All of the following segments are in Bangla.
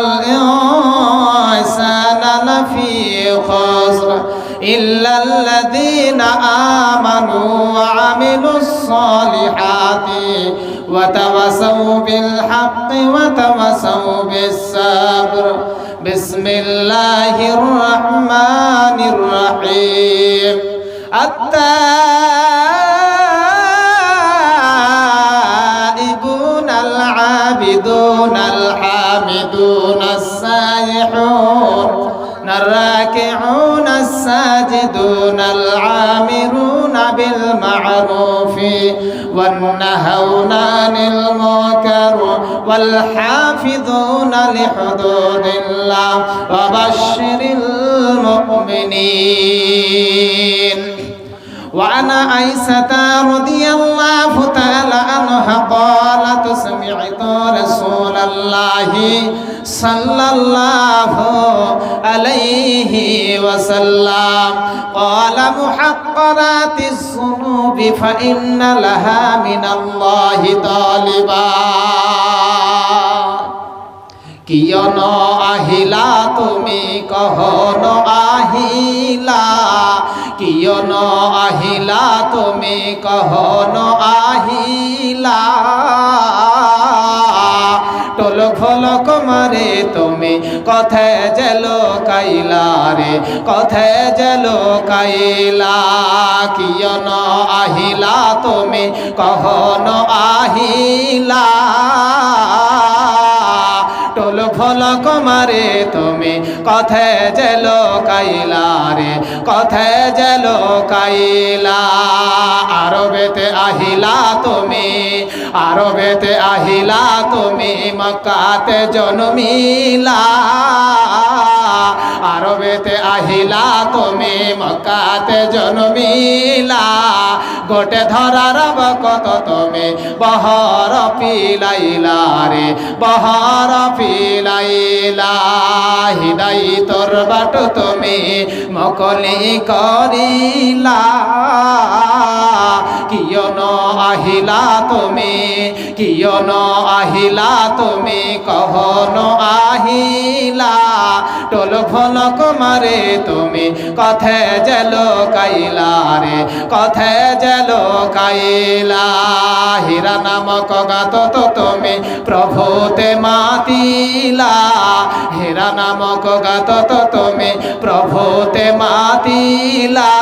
الإنسان لفي خسر إلا الذين آمنوا وعملوا الصالحات وتوسوا بالحق وتوسوا بالصبر. بسم الله الرحمن الرحيم. التائبون العابدون الراكعون الساجدون العامرون بالمعروف والنهون عن المنكر والحافظون لحدود الله وبشر المؤمنين. وعن عائشة رضي الله تعالى عنها قالت سمعت رسول الله صلى الله عليه وسلم قال محقرات الذنوب فإن لها من الله طالبا কিয়ন আহিলা তুমি কহন আহিলা কিয়ন আহিলা? তুমি কহন আহিলা? টোল ফলক মারে তুমি কথে জেল কাইলা রে? কথে জেল কাইলা কিয় ন আহিলা? তুমি কহন আহিলা কথে যেল কাইলা রে কথে জেল কাইলা আরবেতে আহিলা তুমি, আরবেতে আহিলা তুমি, মক্কাতে জন্মিলা। আরবেতে আহিলা, তুমি মক্কাতে জন্মিলা। গোটে ধরার কত তুমি বহর পিলাইলা রে, বহর পিলাইলা। হৃদয় তোর বাট তুমি মকলি করিলা। কিয়ন আহিলা তুমি কিয়ন আহিলা তুমি, কহন আহিলা। টোল ফলক মারে তুমি। কথে যেল কাইলা রে, কথে যেল কাইলা হীরা নামক গাত তো তুমি প্রভুতে মাতিলা। হীরা নামক গাত তো তুমি প্রভুতে মাতিলা।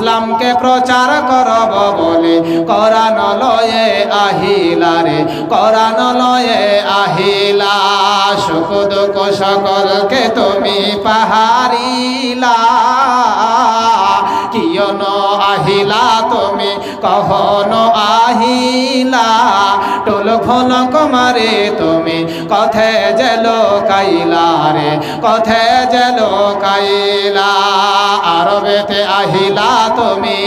ইসলামকে প্রচার করব বলে। করান লয়ে আহিলা রে করান লয়ে আহিলা। সুখ দুঃখ সকলকে তুমি পাহারিলা। কিয়ন আহিলা তুমি কহন আহিলা? টোল ফলক মারে তুমি কথে জেল কাইলা রে কথে জেল কাইলা আহিলা তুমি,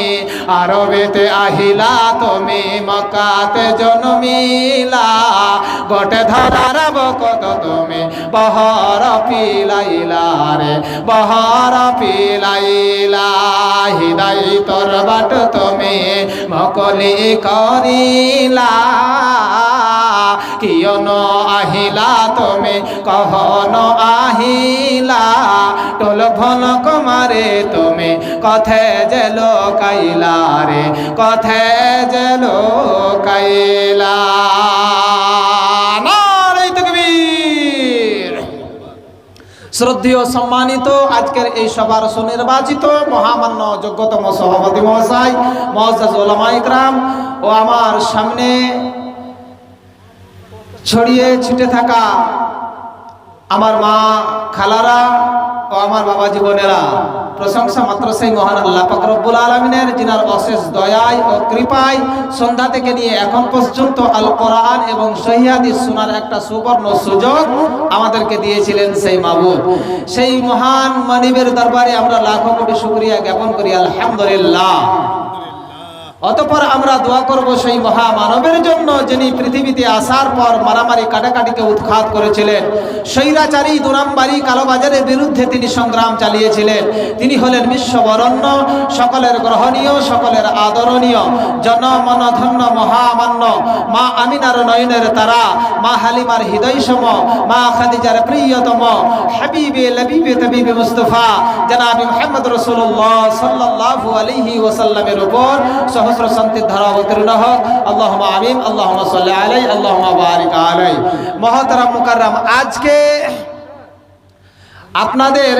আরবেতে আহিলা তুমি মকাতে জন্মিলা। গোটে ধরার বকত তুমি, বহর পিলাইলা রে, বহর পিলাইলা। হৃদয় তোর বাট তুমি, মকলি করিলা। কিয়ন আহিলা তুমি, কহন আহিলা। টোল ভন কুমারে, তুমি কথে যে লোকাইলা রে, কথে যে লোকাইলা। নারে তাকবীর সম্মানিত, আজকের এই সবার সুনির্বাচিত মহামান্য যোগ্যতম সভাপতি মহাশয় ইকরাম ও আমার সামনে ছড়িয়ে ছিটে থাকা আমার মা খালারা ও আমার বাবা জীবনেরা। প্রশংসা মাত্র সেই মহান আল্লাহ পাক রব্বুল আলমিনের, যিনার অশেষ দয়ায় ও কৃপায় সন্ধ্যা থেকে নিয়ে এখন পর্যন্ত আল কোরআন এবং সহিয়াদিস শোনার একটা সুবর্ণ সুযোগ আমাদেরকে দিয়েছিলেন সেই মাবুদ সেই মহান মানিবের দরবারে আমরা লাখো কোটি শুক্রিয়া জ্ঞাপন করি। আলহামদুলিল্লাহ। অতপর আমরা দোয়া করব সেই মহামানবের জন্য যিনি পৃথিবীতে আসার পর মারামারি কাটাকাটিকে উৎখাত করেছিলেন। স্বৈরাচারী দুনাম্বারি কালোবাজারের বিরুদ্ধে তিনি সংগ্রাম চালিয়েছিলেন। তিনি হলেন বিশ্ববরণ্য, সকলের গ্রহণীয়, সকলের আদরণীয়, জনমন ধন্য মহামান্য, মা আমিনার নয়নের তারা, মা হালিমার হৃদয়সম, মা খাদিজার প্রিয়তম, হাবিবে লবিবে তবিবে মুস্তফা, জনাবি মোহাম্মদ রসুল্লাহ সাল্লাল্লাহু আলাইহি ওয়াসাল্লামের উপর সহস্র শান্তির ধারা অবতীর্ণ হোক। আল্লাহ আমিন আল্লাহ আলাই আল্লাহ আলাই মহতারাম মুকাররাম, আজকে আপনাদের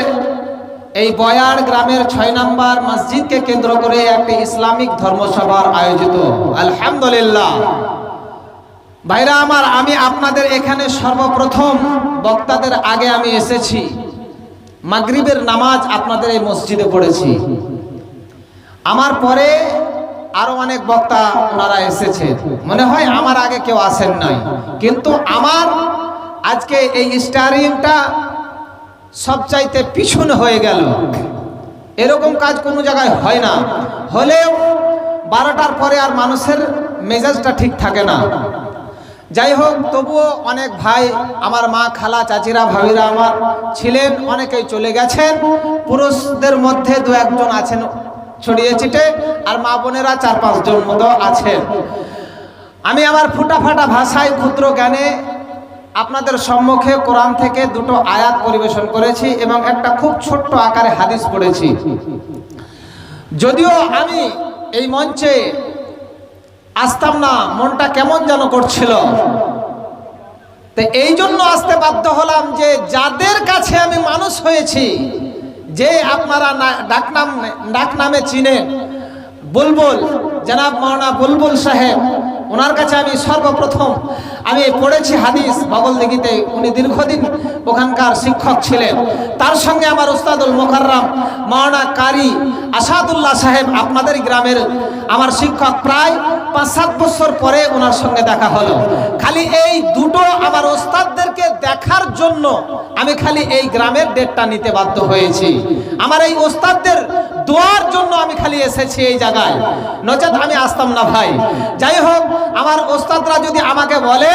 এই বয়ার গ্রামের ছয় নম্বর মসজিদকে কেন্দ্র করে একটি ইসলামিক ধর্মসভার আয়োজিত। আলহামদুলিল্লাহ। ভাইরা আমার, আমি আপনাদের এখানে সর্বপ্রথম বক্তাদের আগে আমি এসেছি। মাগরিবের নামাজ আপনাদের এই মসজিদে পড়েছি। আমার পরে আরও অনেক বক্তা ওনারা এসেছে। মনে হয় আমার আগে কেউ আসেন নাই। কিন্তু আমার আজকে এই স্টারিংটা সবচাইতে পিছন হয়ে গেল। এরকম কাজ কোনো জায়গায় হয় না। হলেও বারোটার পরে আর মানুষের মেজাজটা ঠিক থাকে না। যাই হোক, তবুও অনেক ভাই, আমার মা খালা, চাচিরা, ভাবিরা আমার ছিলেন, অনেকেই চলে গেছেন। পুরুষদের মধ্যে দু একজন আছেন ছড়িয়ে ছিটে আর মা বোনেরা চার পাঁচজন মতো আছেন। আমি আমার ফুটা ফাটা ভাষায় ক্ষুদ্র জ্ঞানে আপনাদের সম্মুখে কোরআন থেকে দুটো আয়াত পরিবেশন করেছি এবং একটা খুব ছোট্ট আকারে হাদিস পড়েছি। যদিও আমি এই মঞ্চে আসতাম না, মনটা কেমন যেন করছিল। তো এই জন্য আসতে বাধ্য হলাম যে যাদের কাছে আমি মানুষ হয়েছি যে আপনারা ডাকনাম ডাকনামে চিনেন বুলবুল জনাব মাওনা বুলবুল সাহেব ওনার কাছে আমি সর্বপ্রথম, আমি পড়েছি হাদিস বগল দিঘিতে, উনি দীর্ঘদিন ওখানকার শিক্ষক ছিলেন। তার সঙ্গে আমার উস্তাদুল মোকাররাম মাওনা কারি আসাদুল্লাহ সাহেব আপনাদের গ্রামের আমার শিক্ষক প্রায় পাঁচ সাত বছর পরে ওনার সঙ্গে দেখা হলো। খালি এই দুটো আমার ওস্তাদদেরকে দেখার জন্য আমি খালি এই গ্রামের ডেটটা নিতে বাধ্য হয়েছি। আমার এই ওস্তাদদের দোয়ার জন্য আমি খালি এসেছি এই জায়গায়। নচেত আমি আসতাম না ভাই। যাই হোক, আমার ওস্তাদরা যদি আমাকে বলে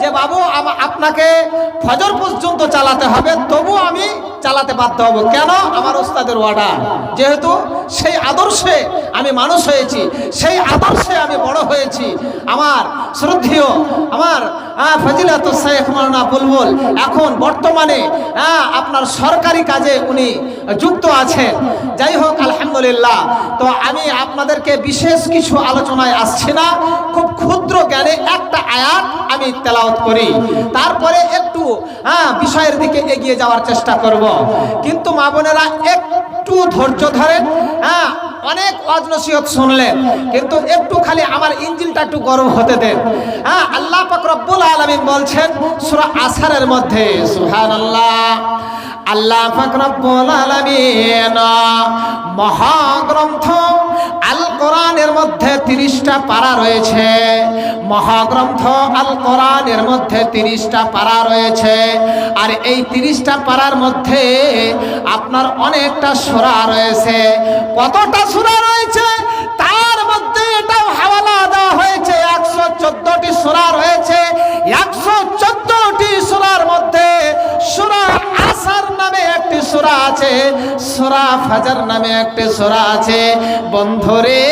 যে বাবু আপনাকে ফজর পর্যন্ত চালাতে হবে, তবু আমি চালাতে বাধ্য হব। কেন? আমার ওস্তাদের অর্ডার যেহেতু সেই আদর্শে আমি মানুষ হয়েছি, সেই আদর্শে আমি বড় হয়েছি। আমার শ্রদ্ধীয়, আমার ফজিলাত শেখ মাওলানা বুলবুল এখন বর্তমানে আপনার সরকারি কাজে উনি যুক্ত আছেন। যাই হোক, আলহামদুলিল্লাহ। তো আমি আপনাদেরকে বিশেষ কিছু আলোচনায় আসছি না। খুব ক্ষুদ্র জ্ঞানে একটা আয়াত আমি তেলাওত করি। তারপরে একটু হ্যাঁ বিষয়ের দিকে এগিয়ে যাওয়ার চেষ্টা করব। কিন্তু মা বোনেরা একটু ধৈর্য ধরেন হ্যাঁ অনেক অজনসিয়ত শুনলেন। কিন্তু একটু খালি আমার ইঞ্জিনটা একটু গরম হতে দেন। হ্যাঁ আল্লাহ পাক রব্বুল আলামিন বলছেন, সূরা আসারের মধ্যে, সুবহানাল্লাহ আল্লাহ আলামিন মহাগ্রন্থ আল কোরআনের মধ্যে তিরিশটা পারা রয়েছে। মহাগ্রন্থ আল কোরআনের মধ্যে তিরিশটা পারা রয়েছে। আর এই তিরিশটা পারার মধ্যে আপনার অনেকটা সুরা রয়েছে। কতটা সুরা রয়েছে? তার সুরা আছে, সুরা ফাজার নামে একটি সুরা আছে। বন্ধুরে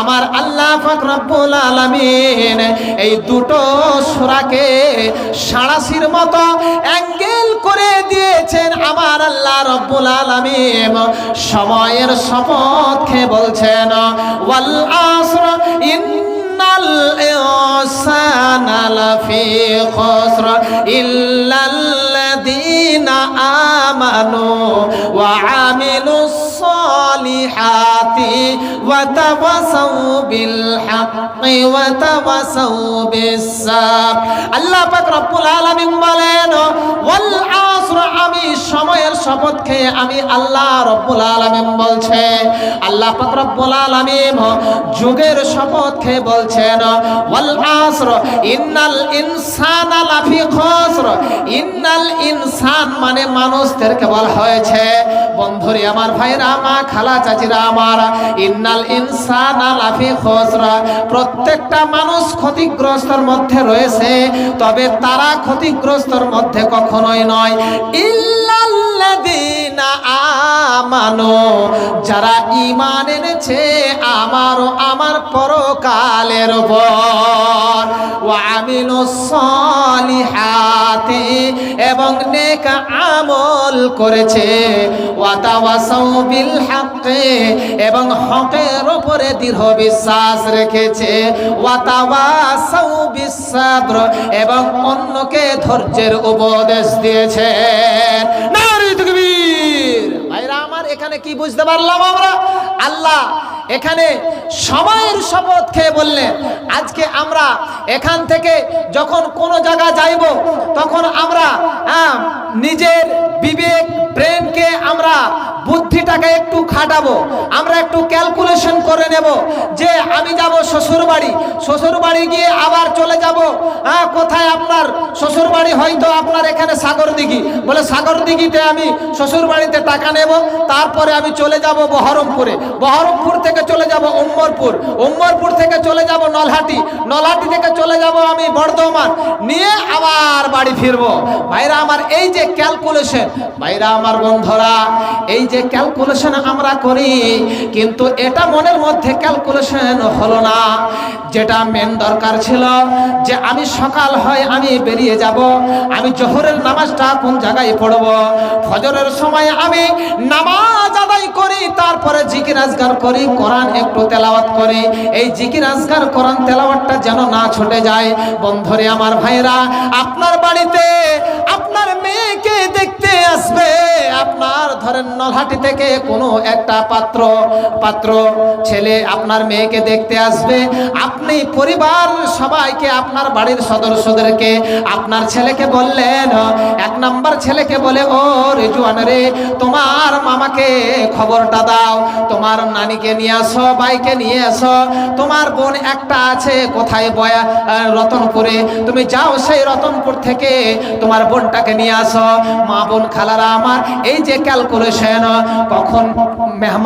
আমার আল্লাহ পাক রব্বুল আলামিন এই দুটো সূরাকে সাড়াশির মতো অ্যাঙ্গেল করে দিয়েছেন আমার আল্লাহ রব্বুল আলামিন। সময়ের খেয়ে বলছেন, ওয়াল আসর ইনসানা লাফি খুসর ইল্লাল্লাযীনা আমানু ওয়া আমিলুস সালিহাতি হাক্কি ওয়া তাওয়াসাউ বিস সাবর আল্লাহ পাক রব্বুল আলামিন বলেন, ওয়াল আসর আমি সময়ের শপথ খেয়ে আমি আল্লাহ রব্বুল আলামিন বলছে। আল্লাহ পাক রব্বুল আলামিন যুগের শপথ খেয়ে বলছেন, ওয়াল আসর, ইন্নাল ইনসানা লাফি খুসর ইন্নাল ইনসান মানে মানুষদেরকে বলা হয়েছে। বন্ধুরে, আমার ভাইরা আমার খালা চাচিরা আমার। ইন্নাল ইনসানা লাফি খসরা। প্রত্যেকটা মানুষ ক্ষতিগ্রস্তর মধ্যে রয়েছে, তবে তারা ক্ষতিগ্রস্তর মধ্যে কখনোই নয়। আমানু, যারা ঈমান এনেছে আমার ও আমার পরকালের উপর। আমিলুস সালিহাতি, এবং নেক আমল করেছে। বিল এবং হকের উপরে দৃঢ় বিশ্বাস রেখেছে। ওয়া তাওয়াসাউ বিস সাবর, এবং অন্যকে ধৈর্যের উপদেশ দিয়েছে। নারী এখানে কি বুঝতে পারলাম আমরা? আল্লাহ এখানে সময়ের শপথ খেয়ে বললেন, আজকে আমরা এখান থেকে যখন কোনো জায়গা যাইব, তখন আমরা নিজের বিবেক ব্রেনকে আমরা বুদ্ধিটাকে একটু খাটাবো, আমরা একটু ক্যালকুলেশন করে নেব যে আমি যাব শ্বশুর বাড়ি শ্বশুর বাড়ি গিয়ে আবার চলে যাব। হ্যাঁ কোথায় আপনার শ্বশুর বাড়ি হয়তো আপনার এখানে সাগর দিঘি। বলে, সাগর দিঘিতে আমি শ্বশুর বাড়িতে টাকা নেব, তারপরে আমি চলে যাব বহরমপুরে। বহরমপুর থেকে চলে যাব উম্মরপুর। উম্মরপুর থেকে চলে যাব নলহাটি। নলহাটি থেকে চলে যাব আমি বর্ধমান। নিয়ে আবার বাড়ি ফিরবো। ভাইরা, আমার এই যে ক্যালকুলেশন ভাইরা আমার বন্ধুরা, এই যে ক্যালকুলেশন আমরা করি, কিন্তু এটা মনের মধ্যে ক্যালকুলেশন হলো না। যেটা মেন দরকার ছিল, যে আমি সকাল হয় আমি বেরিয়ে যাব, আমি জোহরের নামাজটা কোন জায়গায় পড়ব? ফজরের সময় আমি নামাজ আদায় করি, তারপরে জিকির আজগার করি, কোরআন একটু তেলাওয়াত করি। এই জিকির আজগার, কোরআন তেলাওয়াতটা যেন না ছুটে যায়। বন্ধুরে আমার ভাইরা, আপনার বাড়িতে আপনার মেয়েকে দেখতে আসবে। আপনার ধরেন নলহাটি থেকে কোনো একটা পাত্র পাত্র, ছেলে আপনার মেয়েকে দেখতে আসবে। আপনি পরিবার সবাইকে, আপনার বাড়ির সদস্যদেরকে, আপনার ছেলেকে বললেন, এক নাম্বার ছেলেকে বলে, ও রেজুয়ান রে, তোমার মামাকে খবরটা দাও, তোমার নানিকে নিয়ে আসো বাইকে নিয়ে আসো, তোমার বোন একটা আছে কোথায় বয়া, রতনপুরে, তুমি যাও সেই রতনপুর থেকে তোমার বোনটাকে নিয়ে আসো। মা বোন খালারা আমার এই যে ক্যালকুলেশন কখন মেহমান